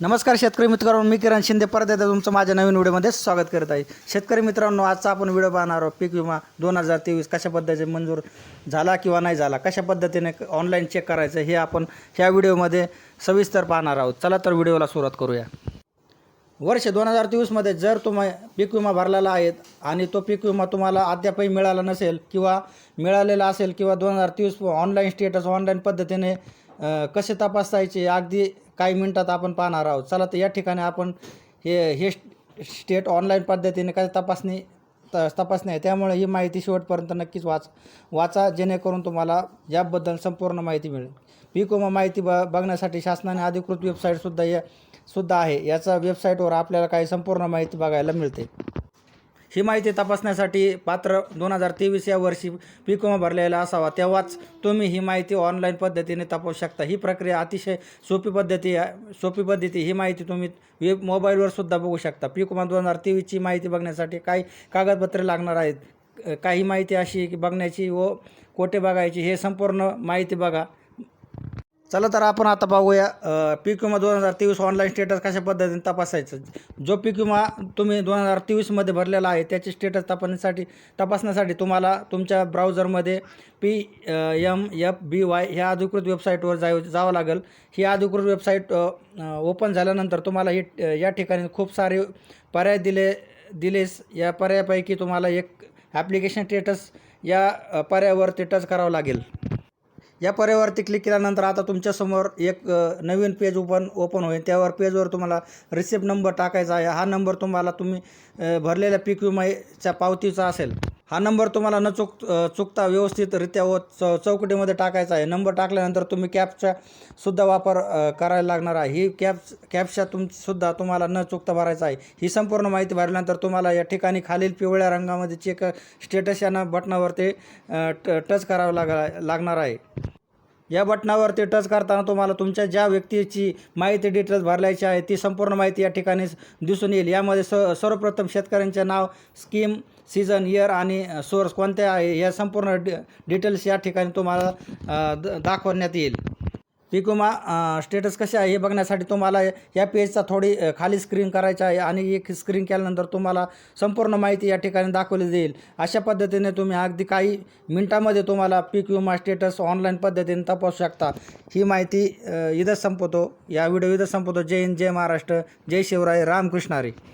नमस्कार शेतकरी मित्रांनो मी किरण शिंदे. परत एकदा तुमचं माझ्या नवीन व्हिडिओमध्ये स्वागत करत आहे. शेतकरी मित्रांनो आजचा आपण व्हिडिओ पाहणार आहोत पीक विमा दोन हजार तेवीस कशा पद्धतीने मंजूर झाला किंवा नाही झाला कशा पद्धतीने ऑनलाईन चेक करायचं हे आपण ह्या व्हिडिओमध्ये सविस्तर पाहणार आहोत. चला तर व्हिडिओला सुरुवात करूया. वर्ष दोन हजार तेवीसमध्ये जर तुम्ही पीक विमा भरलेला आहे आणि तो पीक विमा तुम्हाला अद्यापही मिळाला नसेल किंवा मिळालेला असेल किंवा दोन हजार तेवीस ऑनलाईन स्टेटस ऑनलाईन पद्धतीने कसे तपासायचे? अगदी काही मिनटात आपण पाहणार आहोत. चला तर या ठिकाणी आपण हे हे स्टेट ऑनलाईन पद्धतीने काय तपासणी त तपासणी आहे. त्यामुळे ही माहिती शेवटपर्यंत नक्कीच वाच वाचा जेणेकरून तुम्हाला याबद्दल संपूर्ण माहिती मिळेल. पीक विमा माहिती ब बघण्यासाठी शासनाने अधिकृत वेबसाईटसुद्धा या सुद्धा आहे. याचा वेबसाईटवर आपल्याला काही संपूर्ण माहिती बघायला मिळते. ही माहिती तपासण्यासाठी पात्र दोन हजार तेवीस या वर्षी पीक विमा भरलेला असावा. तेव्हाच तुम्ही ही माहिती ऑनलाईन पद्धतीने तपासू शकता. ही प्रक्रिया अतिशय सोपी पद्धती आहे. सोपी पद्धती ही माहिती तुम्ही वेब मोबाईलवर सुद्धा बघू शकता. पीक विमा दोन हजार तेवीसची माहिती बघण्यासाठी काही कागदपत्रे लागणार आहेत. काही माहिती अशी की बघण्याची व कोठे बघायची हे संपूर्ण माहिती बघा. चला तर आपण आता पाहूया पीक विमा दोन हजार तेवीस ऑनलाईन स्टेटस कशा पद्धतीने तपासायचं? जो पीक विमा तुम्ही दोन हजार तेवीसमध्ये भरलेला आहे त्याचे स्टेटस तपासण्यासाठी तपासण्यासाठी तुम्हाला तुमच्या ब्राउझरमध्ये P M F B Y ह्या अधिकृत वेबसाईटवर जाय जावं लागेल. ही अधिकृत वेबसाईट ओपन झाल्यानंतर तुम्हाला ही या ठिकाणी खूप सारे पर्याय दिले दिलेस या पर्यायापैकी तुम्हाला एक ॲप्लिकेशन स्टेटस या पर्यायावरती टच करावं लागेल. या पर्यावरती क्लिक केल्यानंतर आता तुमच्यासमोर एक नवीन पेज ओपन ओपन होईल. त्यावर पेजवर तुम्हाला रिसिप्ट नंबर टाकायचा आहे. हा नंबर तुम्हाला तुम्ही भरलेल्या पीक विमाच्या पावतीचा असेल. हा नंबर तुम्हाला न चुक चुकता व्यवस्थितरित्या व चौ चौकटीमध्ये टाकायचा आहे. नंबर टाकल्यानंतर तुम्ही कॅबचासुद्धा वापर करायला लागणार आहे. ही कॅब कॅबच्या तुम सुद्धा तुम्हाला न चुकता भरायचा आहे. ही संपूर्ण माहिती भरल्यानंतर तुम्हाला या ठिकाणी खालील पिवळ्या रंगामध्ये चेक स्टेटस या न- बटनावरती ट टच करावं लागा लागणार आहे. या बटनावरती टच करताना तुम्हाला तुमच्या ज्या व्यक्तीची माहिती डिटेल्स भरल्याची आहे ती संपूर्ण माहिती या ठिकाणी दिसून येईल. यामध्ये स सर्वप्रथम शेतकऱ्यांचे नाव स्कीम सीझन इयर आणि सोर्स कोणते आहे या संपूर्ण डि डिटेल्स या ठिकाणी तुम्हाला द दाखवण्यात येईल. पीक विमा स्टेटस कसे आहे हे बघण्यासाठी तुम्हाला या पेजचा थोडी खाली स्क्रीन करायची आहे आणि एक स्क्रीन केल्यानंतर तुम्हाला संपूर्ण माहिती या ठिकाणी दाखवली जाईल. अशा पद्धतीने तुम्ही अगदी काही मिनटामध्ये तुम्हाला पीक विमा स्टेटस ऑनलाईन पद्धतीने तपासू शकता. ही माहिती अ, इथंच संपवतो. या व्हिडिओ इथं संपवतो. जय हिंद जय महाराष्ट्र जय शिवराय रामकृष्णारी